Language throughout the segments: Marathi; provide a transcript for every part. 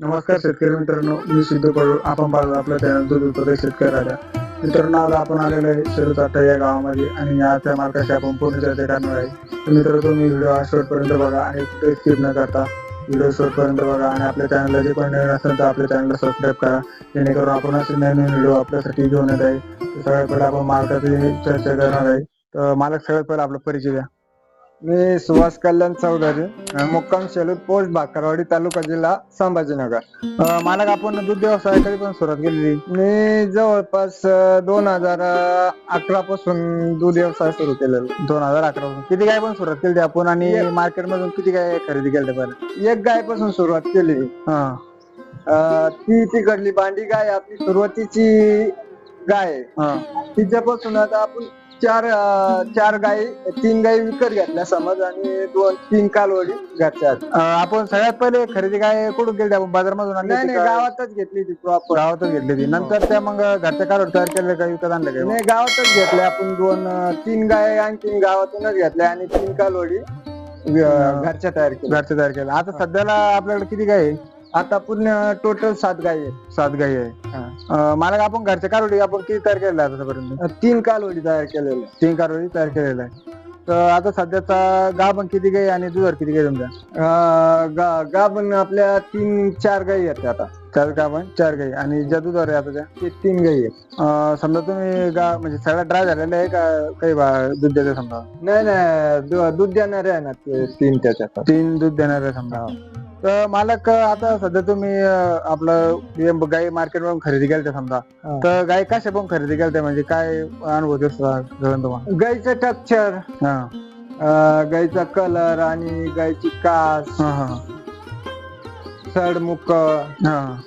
नमस्कार शेतकरी मित्रांनो मी सिद्धू पडू आपण पाहतो आपल्या चॅनल दूध उत्पादक शेतकरी राजा मित्रांनो आज आपण आलेलो आहे शिरूर या गावामध्ये आणि या त्या मार्गाशी आपण पूर्ण चर्चा करणार आहे. तर मित्र तुम्ही व्हिडिओ हा शेवटपर्यंत बघा आणि कुठे स्किप न करता व्हिडिओ शेवटपर्यंत बघा आणि आपल्या चॅनलला जे पण नवीन असेल तर आपल्या चॅनलला सबस्क्राईब करा. जेणेकरून आपण असे नवीन व्हिडिओ आपल्यासाठी घेऊन येत आहे. सगळ्यात पहिले आपण मार्गाची चर्चा करणार आहे. तर मालक सगळ्यात पहिले आपला परिचय द्या. मी सुभाष कल्याण चौधरी मुक्काम शेलूर पोस्ट भाकरवाडी तालुका जिल्हा संभाजीनगर. अं, मालक आपण दूध व्यवसाय कधीपासून सुरुवात केलेली. मी जवळपास दोन हजार अकरा पासून दूध व्यवसाय सुरू केलेला. दोन हजार अकरा पासून. किती गाय पण सुरुवात केली आपण आणि एक. मार्केट मधून किती गाय खरेदी केली पहिले एक गायपासून सुरुवात केली. हा. अं, ती तिकडली बांडी गाय आपली सुरुवातीची गाय आहे. तिच्यापासून आता आपण चार चार गाय तीन गाय विकत घेतल्या समज आणि दोन तीन कालवडी घरच्या आपण सगळ्यात पहिले खरेदी काय कुठून केली? आपण बाजार मधून आणली नाही होती नाही का? गावातच घेतली ती प्रॉपर गावातच घेतली ती नंतर त्या मग घरच्या कारवर तयार केलं का? विकत आणलं काय नाही गावातच घेतले आपण दोन अं, तीन गाय आणखी गावातूनच घेतल्या आणि तीन कालवडी अं, घरच्या तयार केल्या. घरच्या तयार केलं आता सध्याला आपल्याकडे किती गाय आहे? आता पूर्ण टोटल सात गाय आहेत. सात गाय आहे अं, मालक आपण घरच्या कारवडी आपण किती तयार केलेल्या आहे आतापर्यंत? अं, तीन कालवडी तयार केलेल्या तीन कारवडी तयार केलेल्या आहे तर आता सध्याचा गाव पण किती गाय आणि दुधावर किती गाय तुमच्या? अं, गा- गाभण आपल्या तीन चार गाई आहेत आता. चार गाव पण चार गाय आणि ज्या दुधावर आहे आता त्या ते तीन गाई आहेत. अं, समजा तुम्ही गा म्हणजे सगळ्या ड्राय झालेले आहे का काही बा- दूध देते समजा? नाही नाही. दु- दूध देणारे आहे ना ते तीन त्याच्यात. तीन दूध देणारे समजा. तर मालक आता सध्या तुम्ही अं, आपलं गाई मार्केट मधून खरेदी केली समजा. हा. तर गाय कशा पण खरेदी केली म्हणजे काय अनुभव तुम्हाला? गाईचं टक्चर हा. गाईचा कलर आणि गाईची कास. हा हा. सडमुख हा.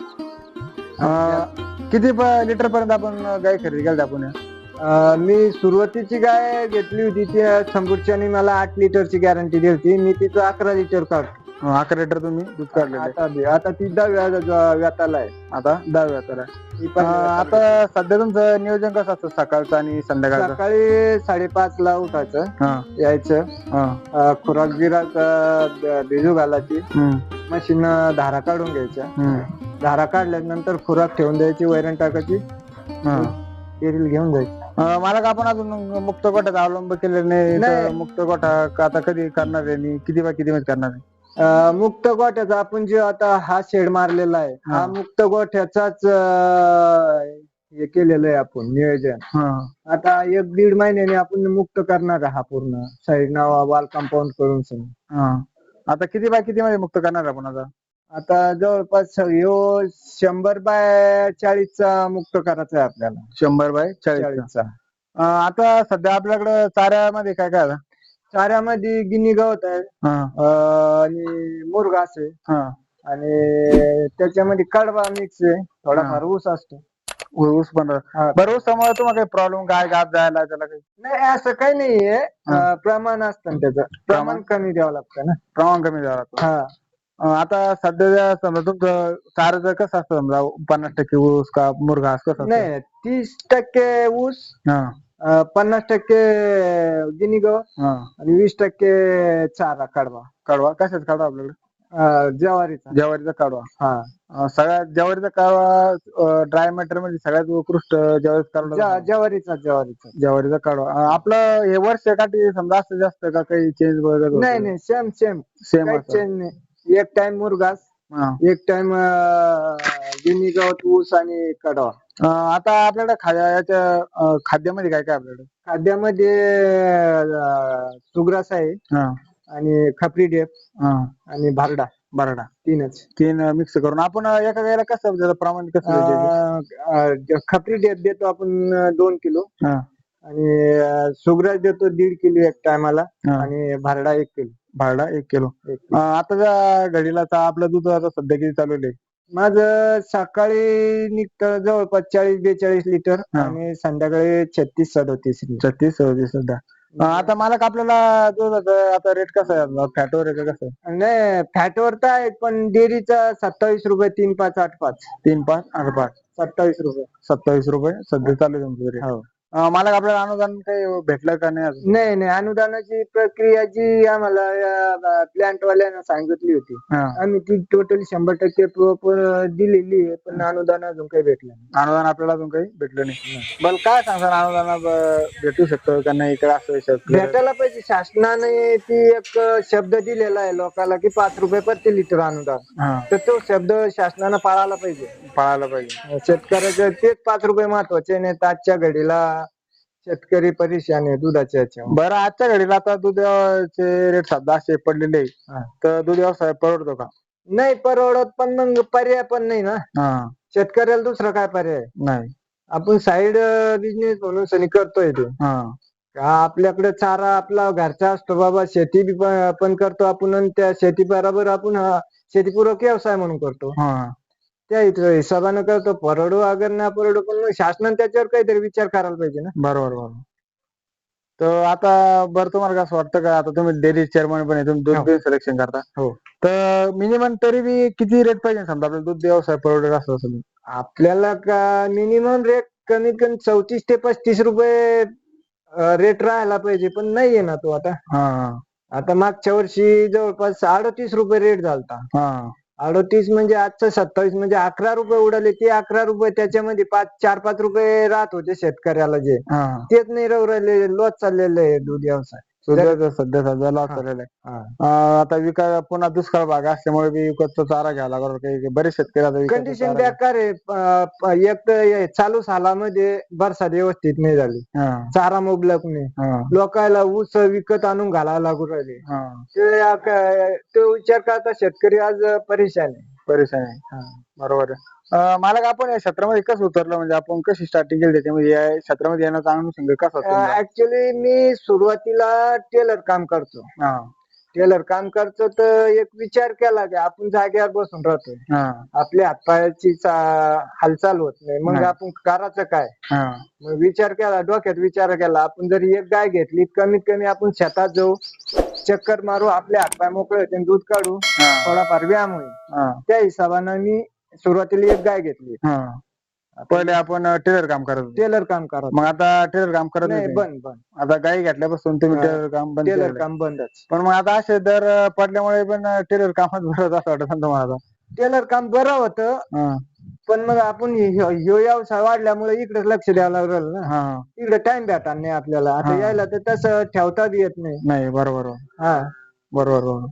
अं, किती लिटर पर्यंत आपण गाय खरेदी केली आपण? अं, मी सुरुवातीची गाय घेतली होती ती समृद्धच्याने मला आठ लिटरची गॅरंटी दिली होती. मी तिचं अकरा लिटर काढतो. अं, अकरा लिटर तुम्ही दूध काढलेलं आहे. आता दे- आता ती दहाव्या ज- व्याताला आहे. आता? दहाव्या तर ती पण आता सध्या तुमचं नियोजन कसं असतं सकाळचं आणि संध्याकाळचं? सकाळी साडेपाच ला उठायचं. हा. यायचं. हा. अं, खुराक गिराक अं, ब- भिजू घालायची. हम्म, मशीन धारा काढून घ्यायच्या. हम्म, धारा काढल्यानंतर खुराक ठेवून द्यायची वैरण टाकायची. हा. घेऊन जायची. अं, मला का आपण अजून मुक्त गोठ्याचा अवलंब केलेला नाही तर नाही. मुक्त गोठा आता कधी करणार आहे आणि किती बाय किती मध्ये करणार आहे? अं, मुक्त गोठ्याचा आपण जे आता हा शेड मारलेला आहे हा. हा मुक्त गोठ्याचाच अं, हे केलेलं आहे आपण नियोजन हा. आता एक दीड महिन्याने आपण मुक्त करणार आहे हा पूर्ण साईड नावा वाल कंपाऊंड करून सगळं. हा. आता किती बाय किती मध्ये मुक्त करणार आपण आता आता जवळपास ह्यो शंभर बाय चाळीसचा मुक्त करायचा आहे आपल्याला शंभर बाय चाळीस चाळीसचा आता सध्या आपल्याकडे चाऱ्यामध्ये काय काय आहे? चाऱ्यामध्ये गिनी गवत आहे. हा, अं, आणि मुरघास आहे हा. आणि त्याच्यामध्ये कडवा मिक्स आहे. थोडाफार ऊस असतो. ऊस पण. बरं ऊस समोर तुम्हाला काही प्रॉब्लेम काय गाप जायला त्याला काही? नाही असं काही नाहीये. अं, प्रमाण असतं ना त्याचं. प्रमाण? कमी द्यावं लागतं ना. प्रमाण कमी द्यावं लागतं. हा. अं, आता सध्या समजा तुमचं चाराचं कसं असतं समजा पन्नास टक्के ऊस का असं कसं असतं? नाही तीस टक्के ऊस हा, अं, पन्नास टक्के गिनी गवत हा. आणि वीस टक्के चारा कडवा कडवा कशाच काढवा आपल्याकडे अं, ज्वारीचा ज्वारीचा काढवा हा अं, सगळ्यात ज्वारीचा काढवा ड्राय मॅटरमध्ये सगळ्यात उत्कृष्ट ज्वारीचा ज्वा- काढवा ज्वारीचा ज्वारीचा ज्वारीचा काढवा अं, आपलं हे वर्ष काठी समजा असतं जास्त का काही चेंज वगैरे नाही नाही सेम सेम सेम काही चेंज नाही एक टाइम मुरघास हा. एक टाइम गिनी गवत ऊस आणि कडवा. अं, आता आपल्याकडे खाद्या याच्या अं, खाद्यामध्ये काय काय आपल्याकडे? खाद्यामध्ये अं, सुग्रास आहे हा. आणि खपरी डेप हा. आणि भारडा. बराडा तीनच. तीन मिक्स करून. आपण एका वेळेला कसं त्याचं प्रमाण कसं द्यायचं? अं, अं, खपरी डेप देतो आपण अं, दोन किलो. हा, आणि अं, सुग्रास देतो दीड किलो एक टायमाला हा. आणि भारडा एक किलो. भाडा एक किलो. आताच्या घडीला आता आपलं दूध आता सध्या किती चालू आहे? माझं सकाळी निघतं जवळपास चाळीस बेचाळीस लिटर. आणि संध्याकाळी छत्तीस सदोतीस छत्तीस सदतीस अं, आता मला आपल्याला दुधाचं आता रेट कसा आहे? फॅटवर आहे का कसं आहे? नाही फॅटवर तर आहे पण डेअरीचा सत्तावीस रुपये तीन पाच आठ पाच. तीन पाच आठ पाच. सत्तावीस रुपये. सत्तावीस रुपये सध्या चालू आहे तुमचं हो. अं, मालक आपल्याला अनुदान काही भेटलं का नाही अजून? नाही नाही. अनुदानाची प्रक्रिया जी आम्हाला प्लांट वाल्यानं सांगितली होती. हा. आम्ही ती टोटल शंभर टक्के दिलेली आहे पण अनुदान अजून काही भेटलं नाही. अनुदान आपल्याला अजून काही भेटलं नाही. बरं काय सांगता अनुदान भेटू शकतं का नाही इकडे असं शेतकरी- भेटायला पाहिजे. शासनाने ती एक शब्द दिलेला आहे लोकांना की पाच रुपये प्रति लिटर अनुदान. हा. तर तो शब्द शासनानं पाळायला पाहिजे. पाळायला पाहिजे. शेतकऱ्याचे तेच पाच रुपये महत्त्वाचे नाही आजच्या घडीला शेतकरी परेशान आहे दुधाच्या ह्याच्यावर बरं आजच्या घडीला आता दुधाचे रेट सध्या असे पडलेले आहे. हा. तर दूध व्यवसाय परवडतो का? नाही परवडत पण मग पर्याय पण नाही ना. हा. शेतकऱ्याला दुसरा काय पर्याय? नाही. आपण साईड बिझनेस म्हणून सनी करतोय ते. हा. का आपल्याकडे चारा आपला घरचा असतो बाबा शेती बी प- पण करतो आपण आणि त्या शेती बरोबर आपण हा शेतीपूरक व्यवसाय म्हणून करतो. हा. त्या हित- हिशोबानं करतो. परवडू अगर ना परवडू पण मग शासनाने त्याच्यावर काहीतरी विचार करायला पाहिजे ना. बरोबर बरोबर. तर आता बरं तुम्हाला कसं वाटतं का? आता तुम्ही डेअरी चेअरमन पण आहे तुम्ही दूध हो. सिलेक्शन करता. हो. तर मिनिमम तरी बी किती रेट पाहिजे समजा? आपल्याला दूध व्यवसाय परवडेल असं असेल आपल्याला का मिनिमम रेट कमीत कमी चौतीस ते पस्तीस रुपये रेट राहायला पाहिजे पण नाहीये ना तो आता. हा. आता मागच्या वर्षी जवळपास अडतीस रुपये रेट झालता. हा. अडतीस म्हणजे आजचं सत्तावीस म्हणजे अकरा रुपये उडाले ते अकरा रुपये त्याच्यामध्ये पाच चार पाच रुपये राहत होते शेतकऱ्याला जे. हा. तेच नाही राहू राहिले लॉस चाललेलं आहे दूध व्यवसाय. सध्या सध्या लॉस. झालेला आहे. आता विका पुन्हा दुष्काळ भाग असल्यामुळे बी विकतचा चारा घ्यायला लागला काही बरेच शेतकरी आता कंडिशन बेकार आहे. एक तर हे चालू सालामध्ये बरसात व्यवस्थित नाही झाली. चारा मुबलक नाही. हा. लोकायला ऊस विकत आणून घालायला लागू राहिले. हा. ते आ- क- तो विचार करता शेतकरी आज परेशान आहे. परेशान आहे. बरोबर आहे. अं, मालक आपण या क्षेत्रामध्ये कसं उतरलं? म्हणजे आपण कशी स्टार्टिंग केली त्याच्यामध्ये? या क्षेत्रामध्ये येण्याचा अनुषंग कसा तुमचा? ऍक्च्युली मी सुरुवातीला टेलर काम करतो. हा. टेलर काम करतो तर एक विचार केला की आपण जागेवर बसून राहतोय. हा. आपल्या हातपायाची चा- हालचाल होत नाही. मग नाही. आपण करायचं काय? हा. मग विचार केला डोक्यात विचार केला. आपण जर एक गाय घेतली कमीत कमी आपण शेतात जाऊ चक्कर मारू आपले हातपाय मोकळे होते दूध काढू हा. थोडाफार व्यायाम होईल. हा. त्या हिशोबानं मी सुरुवातीला एक गाय घेतली. हा. पहिले आपण टेलर काम करत होतो. टेलर काम करत मग आता टेलर काम करत नाही नाही बंद बंद. आता गाई घेतल्यापासून तुम्ही हा. टेलर काम बंद टेलर केलेलं आहे. काम बंदच. पण मग आता असे दर पडल्यामुळे पण टेलर कामच भरत असं वाटत ना तुम्हाला आता. टेलर काम बरं होतं हा. पण मग आपण ह्यो ह्यो व्यवसाय वाढल्यामुळे इकडे लक्ष द्यावं लागलं ना. हा. इकडे टाइम भेटा नाही आपल्याला. आता हा. यायला तर तसं ठेवता बी येत नाही. नाही बरोबर बरोबर. हा. बरोबर बरोबर.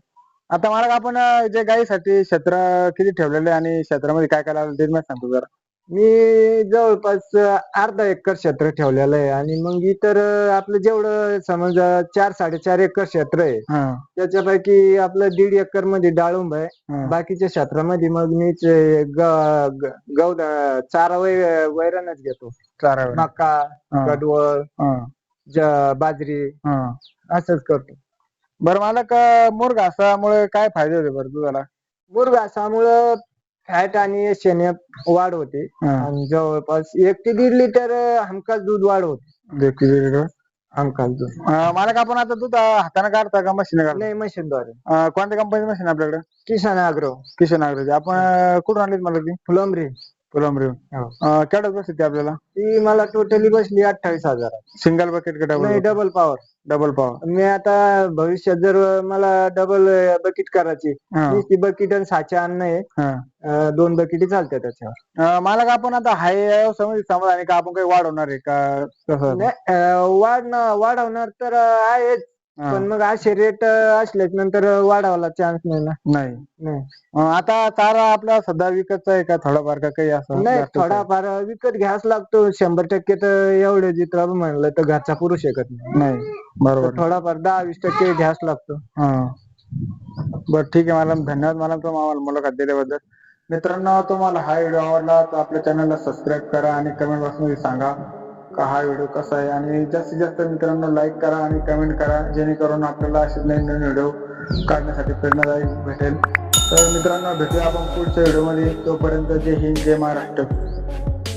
आता मला आपण अं, जे गाईसाठी क्षेत्र किती ठेवलेले आहे आणि क्षेत्रामध्ये काय काय लावलं ते मला सांगतो जरा मी जवळपास अर्धा एकर क्षेत्र ठेवलेलं आहे आणि मग इतर आपलं जेवढं समजा चार साडेचार एकर क्षेत्र आहे हा त्याच्यापैकी आपलं दीड एकरमध्ये डाळुंब आहे हा. बाकीच्या क्षेत्रामध्ये मग मी ते ग- ग- गहू चारा वै- वैरणच घेतो चारा वेळा. मका हा. गडवळ हा. ज- बाजरी हा. असंच करतो बरं मला का मोर घासामुळे काय फायदे होते बरं तुझ्याला? मुरघासामुळं फॅट आणि शेण्या वाढ होते. हा. आणि जवळपास एक ते दीड लिटर हमखास दूध वाढ होते. किती लिटर? हमखास दूध. अं, मला का आपण आता दूध अं, हाताने काढता का मशीन काढता? नाही मशीनद्वारे. अं, कोणत्या कंपनीची मशीन आपल्याकडे? किसान आग्रो किशन आगरची आपण अं, कुठून आणलीत मला ती? फुलंब्री. कोलंबरी हो. केवढ्यात बसते आपल्याला? ती मला टोटली बसली अठ्ठावीस हजार. सिंगल बकेट का नाही डबल डबल पॉवर डबल पाव मी आता भविष्यात जर मला डबल बकेट करायची हा. ती बकेट आणि साचे आणणं आहे हा. अं, दोन बकेटी चालतात त्याच्यावर. अं, मला का आपण आता हाय व्यवसायामध्ये समाधानी का आपण काही वाढवणार आहे का? कसं नाही, अं, वाढणं वाढवणार तर आहेच. हा. पण मग असे रेट असलेच नंतर वाढवायला चान्स नाही ना. नाही. नाही. अं, आता चारा आपला सध्या विकतचा आहे का थोडाफार का काही असं? नाही जास्त थोडाफार विकत घ्यास लागतो. शंभर टक्के तर एवढे जित्र म्हणलं तर घरचा पुरू शकत नाही. नाही. बरोबर. थोडाफार दहा वीस टक्के घ्यास लागतो. हा. बर ठीक आहे मॅडम. धन्यवाद मॅडम तुम्हाला मुलाखत दिल्याबद्दल. मित्रांनो तुम्हाला हा व्हिडिओ आवडला तर आपल्या चॅनलला सबस्क्राईब करा आणि कमेंट बॉक्समध्ये सांगा. का हा व्हिडिओ कसा आहे? आणि जास्तीत जास्त मित्रांनो लाईक करा आणि कमेंट करा. जेणेकरून आपल्याला असे नवीन नवीन व्हिडिओ काढण्यासाठी प्रेरणादायी भेटेल. तर मित्रांनो भेटूया आपण पुढच्या व्हिडिओमध्ये. तोपर्यंत जय हिंद जय महाराष्ट्र.